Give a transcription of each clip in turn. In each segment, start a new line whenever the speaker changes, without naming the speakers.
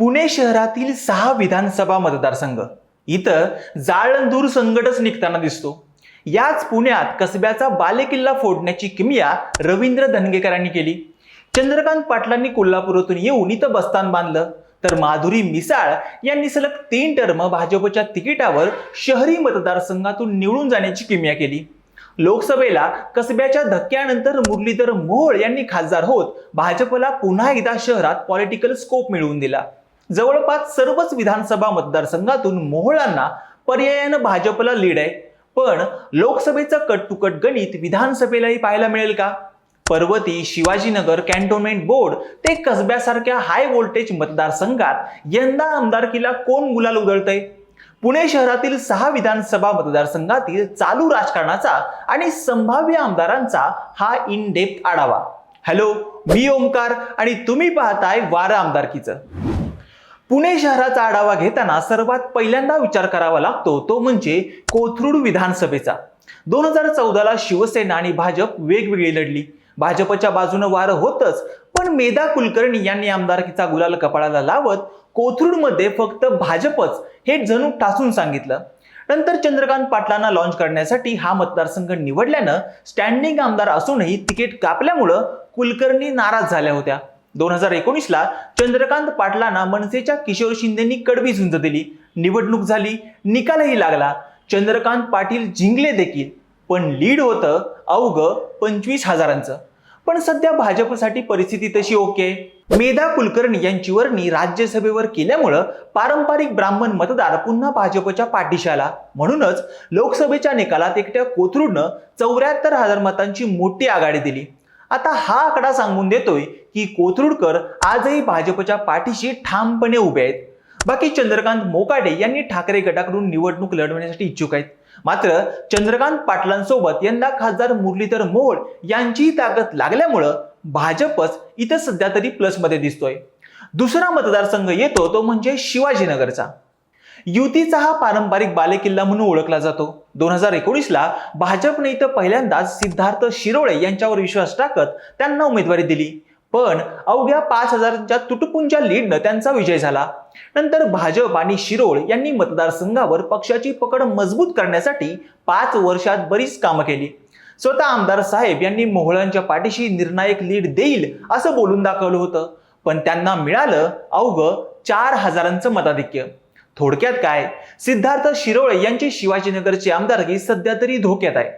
पुणे शहरातील सहा विधानसभा मतदारसंघ. इथं जाळंदूर संकटच निघताना दिसतो. याच पुण्यात कसब्याचा बालेकिल्ला फोडण्याची किमया रवींद्र धनगेकरांनी केली. चंद्रकांत पाटलांनी कोल्हापुरातून येऊन इथं बस्तान बांधलं. तर माधुरी मिसाळ यांनी सलग तीन टर्म भाजपच्या तिकिटावर शहरी मतदारसंघातून निवडून जाण्याची किमिया केली. लोकसभेला कसब्याच्या धक्क्यानंतर मुरलीधर मोहोळ यांनी खासदार होत भाजपला पुन्हा एकदा शहरात पॉलिटिकल स्कोप मिळवून दिला. जवळपास सर्वच विधानसभा मतदारसंघातून मोहळांना पर्यायानं भाजपला लीड आहे. पण लोकसभेचं कट टू कट गणित विधानसभेलाही पाहायला मिळेल का? पर्वती शिवाजीनगर कॅन्टोन्मेंट बोर्ड ते कसब्यासारख्या हाय व्होल्टेज मतदारसंघात यंदा आमदारकीला कोण गुलाल उधळतंय? पुणे शहरातील सहा विधानसभा मतदारसंघातील चालू राजकारणाचा आणि संभाव्य आमदारांचा हा इन डेप्थ आढावा. हॅलो मी ओमकार आणि तुम्ही पाहताय वारा आमदारकीचं. पुणे शहराचा आढावा घेताना सर्वात पहिल्यांदा विचार करावा लागतो तो म्हणजे कोथरूड विधानसभेचा. दोन हजार चौदाला शिवसेना आणि भाजप वेगवेगळी लढली. भाजपच्या बाजूनं वारं होतच पण मेधा कुलकर्णी यांनी आमदारकीचा गुलाल कपाळाला लावत कोथरूडमध्ये फक्त भाजपच हे जणू टासून सांगितलं. नंतर चंद्रकांत पाटलांना लॉन्च करण्यासाठी हा मतदारसंघ निवडल्यानं स्टँडिंग आमदार असूनही तिकीट कापल्यामुळं कुलकर्णी नाराज झाल्या होत्या. दोन हजार एकोणीसला चंद्रकांत पाटलांना मनसेच्या किशोर शिंदेनी कडवी झुंज दिली. निवडणूक झाली निकालही लागला. चंद्रकांत पाटील जिंकले देखील पण लीड होतं अवघ पंचवीस हजारांचं. पण सध्या भाजपसाठी परिस्थिती तशी ओके. मेधा कुलकर्णी यांची वर्णी राज्यसभेवर केल्यामुळं पारंपरिक ब्राह्मण मतदार पुन्हा भाजपच्या पाठीशी आला म्हणूनच लोकसभेच्या निकालात एकट्या कोथरूडनं चौऱ्याहत्तर हजार मतांची मोठी आघाडी दिली. आता हा आकडा सांगून देतोय की कोथरूडकर आजही भाजपच्या पाठीशी ठामपणे उभे आहेत. बाकी चंद्रकांत मोकाडे यांनी ठाकरे गटाकडून निवडणूक लढवण्यासाठी इच्छुक आहेत. मात्र चंद्रकांत पाटलांसोबत यंदा खासदार मुरलीधर मोहोळ यांचीही ताकद लागल्यामुळं भाजपच इथं सध्या तरी प्लसमध्ये दिसतोय. दुसरा मतदारसंघ येतो तो म्हणजे शिवाजीनगरचा. युतीचा हा पारंपरिक बालेकिल्ला म्हणून ओळखला जातो. दोन हजार एकोणीसला भाजपने इथं पहिल्यांदाच सिद्धार्थ शिरोळे यांच्यावर विश्वास टाकत त्यांना उमेदवारी दिली. पण अवघ्या पाच हजारांच्या तुटपुंच्या लीडनं त्यांचा विजय झाला. नंतर भाजप आणि शिरोळ यांनी मतदारसंघावर पक्षाची पकड मजबूत करण्यासाठी पाच वर्षात बरीच कामं केली. स्वतः आमदार साहेब यांनी मोहळांच्या पाठीशी निर्णायक लीड देईल असं बोलून दाखवलं होतं. पण त्यांना मिळालं अवघं चार हजारांचं मताधिक्य. थोडक्यात काय? सिद्धार्थ शिरोळे यांची शिवाजीनगरची आमदारकी सध्या तरी धोक्यात आहे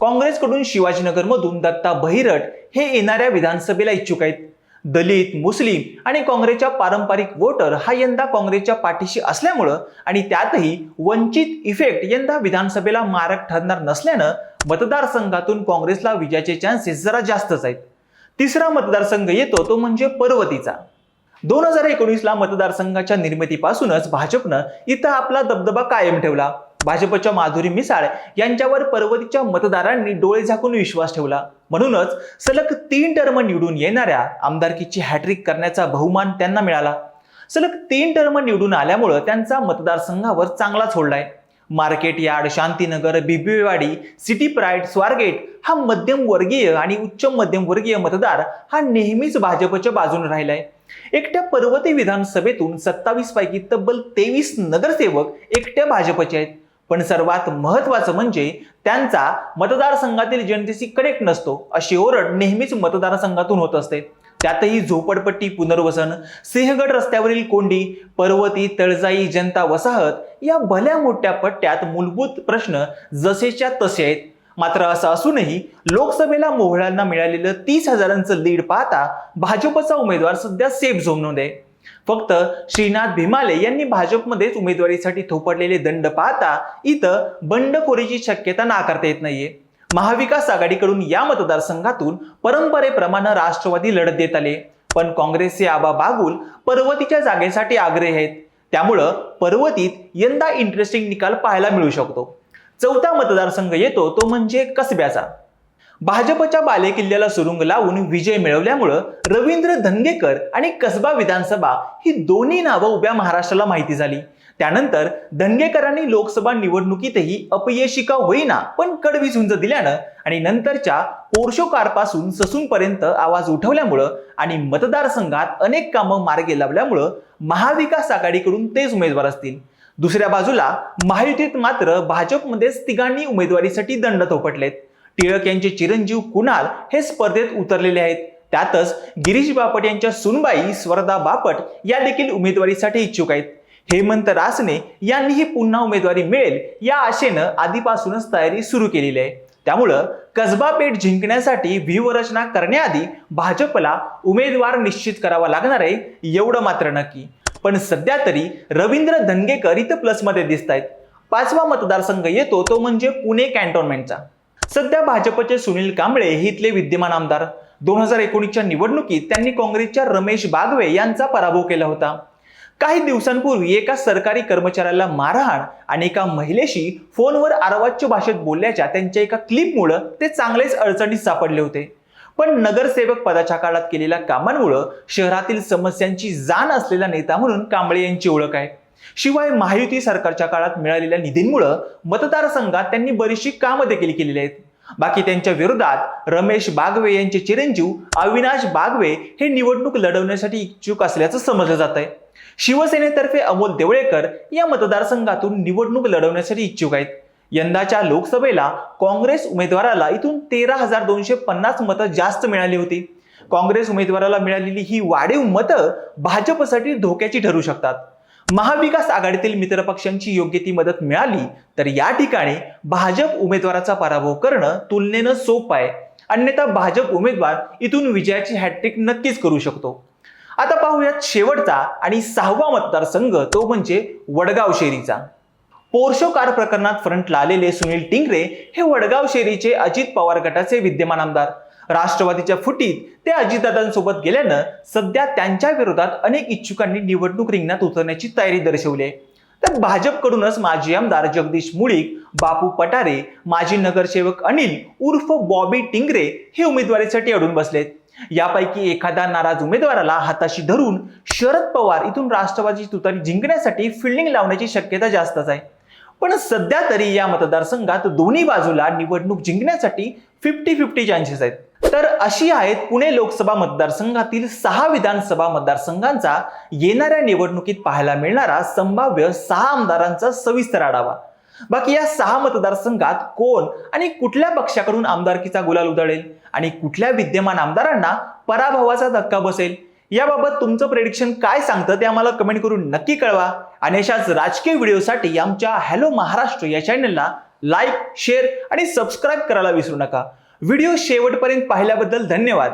काँग्रेसकडून शिवाजीनगरमधून दत्ता बहिरट हे येणाऱ्या विधानसभेला इच्छुक आहेत. दलित मुस्लिम आणि काँग्रेसच्या पारंपरिक वोटर हा यंदा काँग्रेसच्या पाठीशी असल्यामुळं आणि त्यातही वंचित इफेक्ट यंदा विधानसभेला मारक ठरणार नसल्यानं मतदारसंघातून काँग्रेसला विजयाचे चान्सेस जरा जास्तच आहेत. तिसरा मतदारसंघ येतो तो म्हणजे पर्वतीचा. दोन हजार एकोणीसला मतदारसंघाच्या निर्मितीपासूनच भाजपनं इथं आपला दबदबा कायम ठेवला. भाजपच्या माधुरी मिसाळ यांच्यावर पर्वतीच्या मतदारांनी डोळे झाकून विश्वास ठेवला. म्हणूनच सलग तीन टर्म निवडून येणाऱ्या आमदारकीची हॅट्रिक करण्याचा बहुमान त्यांना मिळाला. सलग तीन टर्म निवडून आल्यामुळं त्यांचा मतदारसंघावर चांगलाच hold market yard Shantinagar Bibwewadi city pride Swargate हा मध्यमवर्गीय आणि उच्च मध्यमवर्गीय मतदार हा नेहमीच भाजपच्या बाजून राहिलाय. एकट्या पर्वती विधानसभेतून सत्तावीस पैकी तब्बल तेवीस नगरसेवक एकट्या भाजपचे आहेत. पण सर्वात महत्वाचं म्हणजे त्यांचा मतदारसंघातील जनतेशी कनेक्ट नसतो अशी ओरड नेहमीच मतदारसंघातून होत असते. त्यातही झोपडपट्टी पुनर्वसन सिंहगड रस्त्यावरील कोंडी पर्वती तळजाई जनता वसाहत या भल्या मोठ्या पट्ट्यात मूलभूत प्रश्न जसेच्या तसे आहेत. मात्र असं असूनही लोकसभेला मोहळांना मिळालेलं तीस हजारांचं लीड पाहता भाजपचा उमेदवार सध्या सेफ झोन आहे. फक्त श्रीनाथ भीमाले यांनी भाजपमध्येच उमेदवारीसाठी थोपडलेले दंड पाहता इथं बंडखोरीची शक्यता नाकारता येत नाहीये. महाविकास आघाडीकडून या मतदारसंघातून परंपरेप्रमाणे राष्ट्रवादी लढत देत आले. पण काँग्रेसचे आबा बागुल पर्वतीच्या जागेसाठी आग्रही आहेत. त्यामुळं पर्वतीत यंदा इंटरेस्टिंग निकाल पाहायला मिळू शकतो. चौथा मतदारसंघ येतो तो म्हणजे कसब्याचा. भाजपच्या बालेकिल्ल्याला सुरुंग लावून विजय मिळवल्यामुळं रवींद्र धंगेकर आणि कसबा विधानसभा ही दोन्ही नावं उभ्या महाराष्ट्राला माहिती झाली. त्यानंतर धनगेकरांनी लोकसभा निवडणुकीतही अपयशिका होईना पण कडवी झुंज दिल्यानं आणि नंतरच्या पोर्शोकारपासून ससूनपर्यंत आवाज उठवल्यामुळं आणि मतदारसंघात अनेक कामं मार्गी लावल्यामुळं महाविकास आघाडीकडून तेच उमेदवार असतील. दुसऱ्या बाजूला महायुतीत मात्र भाजपमध्येच तिघांनी उमेदवारीसाठी दंड थोपटलेत. टिळक यांचे चिरंजीव कुणाल हे स्पर्धेत उतरलेले आहेत. त्यातच गिरीश बापट यांच्या सुनबाई स्वरदा बापट या देखील उमेदवारीसाठी इच्छुक आहेत. हेमंत रासने यांनीही पुन्हा उमेदवारी मिळेल या आशेनं आधीपासूनच तयारी सुरू केलेली आहे. त्यामुळं कसबा पेठ जिंकण्यासाठी व्यूहरचना करण्याआधी भाजपला उमेदवार निश्चित करावा लागणार आहे एवढं मात्र नक्की. पण सध्या तरी रवींद्र धनगेकर इथं प्लसमध्ये दिसत आहेत पाचवा मतदारसंघ येतो तो म्हणजे पुणे कॅन्टोन्मेंटचा. सध्या भाजपचे सुनील कांबळे हे इथले विद्यमान आमदार. दोन हजार एकोणीसच्या निवडणुकीत त्यांनी काँग्रेसच्या रमेश बागवे यांचा पराभव केला होता. काही दिवसांपूर्वी एका सरकारी कर्मचाऱ्याला मारहाण आणि एका महिलेशी फोनवर आरवाच्य भाषेत बोलल्याच्या त्यांच्या एका क्लिपमुळं ते चांगलेच अडचणीत सापडले होते. पण नगरसेवक पदाच्या काळात केलेल्या कामांमुळं शहरातील समस्यांची जाण असलेला नेता म्हणून कांबळे यांची ओळख आहे. शिवाय महायुती सरकारच्या काळात मिळालेल्या निधींमुळं मतदारसंघात त्यांनी बरीचशी कामं देखील केलेली आहेत. बाकी त्यांच्या विरोधात रमेश बागवे यांचे चिरंजीव अविनाश बागवे हे निवडणूक लढवण्यासाठी इच्छुक असल्याचं समजलं जात आहे शिवसेनेतर्फे अमोल देवळेकर या मतदारसंघातून निवडणूक लढवण्यासाठी इच्छुक आहेत. यंदाच्या लोकसभेला काँग्रेस उमेदवाराला इथून तेरा हजार दोनशे पन्नास मतं जास्त मिळाली होती. काँग्रेस उमेदवाराला मिळालेली ही वाढीव मतं भाजपसाठी धोक्याची ठरू शकतात. महाविकास आघाडीतील मित्रपक्षांची योग्य ती मदत मिळाली तर या ठिकाणी भाजप उमेदवाराचा पराभव करणं तुलनेनं सोपं आहे. अन्यथा भाजप उमेदवार इथून विजयाची हॅट्रिक नक्कीच करू शकतो. आता पाहूयात शेवटचा आणि सहावा मतदारसंघ तो म्हणजे वडगाव शेरीचा पोर्शो कार प्रकरणात फ्रंटला आलेले सुनील टिंगरे हे वडगाव शेरीचे अजित पवार गटाचे विद्यमान आमदार. राष्ट्रवादीच्या फुटीत ते अजितदादांसोबत गेल्यानं सध्या त्यांच्या विरोधात अनेक इच्छुकांनी निवडणूक रिंगणात उतरण्याची तयारी दर्शवली आहे. तर भाजपकडूनच माजी आमदार जगदीश मुळीक बापू पटारे माजी नगरसेवक अनिल उर्फ बॉबी टिंगरे हे उमेदवारीसाठी अडून बसलेत. यापैकी एखादा नाराज उमेदवाराला हाताशी धरून शरद पवार इथून राष्ट्रवादीची तुतारी जिंकण्यासाठी फिल्डिंग लावण्याची शक्यता जास्तच आहे. पण सध्या तरी या मतदारसंघात दोन्ही बाजूला निवडणूक जिंकण्यासाठी फिफ्टी फिफ्टी चान्सेस आहेत. तर अशी आहेत पुणे लोकसभा मतदारसंघातील सहा विधानसभा मतदारसंघांचा येणाऱ्या निवडणुकीत पाहायला मिळणारा संभाव्य सहा आमदारांचा सविस्तर आढावा. बाकी या सहा मतदारसंघात कोण आणि कुठल्या पक्षाकडून आमदारकीचा गुलाल उधळेल? आणि कुठल्या विद्यमान आमदारांना पराभवाचा धक्का बसेल? याबाबत तुमचं प्रेडिक्शन काय सांगतं ते आम्हाला कमेंट करून नक्की कळवा. आणि अशाच राजकीय व्हिडिओसाठी आमच्या हॅलो महाराष्ट्र या चॅनलला लाईक शेअर आणि सबस्क्राईब करायला विसरू नका. व्हिडिओ शेवटपर्यंत पाहिल्याबद्दल धन्यवाद.